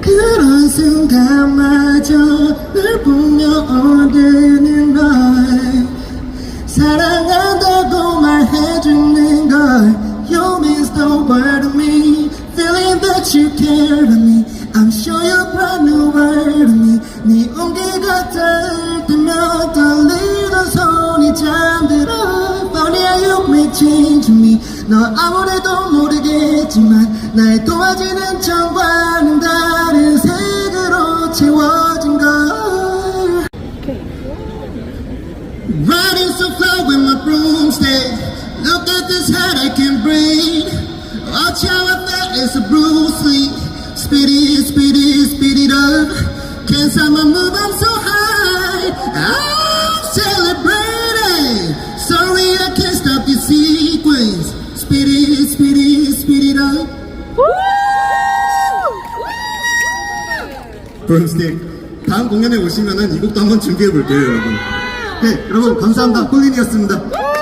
그런 순간마저 널 보며 얻는 걸 사랑한다고 말해주는 걸 You means the world to me Feeling that you care about me I'm sure you brought new world to me 네 온기가 닿을 때 how you may change me 너 아무래도 모르겠지만 날 도와주는 정과는 다른 색으로 채워진 걸 Riding so far with my broomstick. Look at this head, I can breathe. Watch how I felt, it's a Bruce Lee. Speed it, speed it, speed it up. Can't stop my speed it up. 브롬스틱. 다음 공연에 오시면은 이 곡도 한번 준비해 볼게요 여러분. 네 여러분 감사합니다. 폴린이었습니다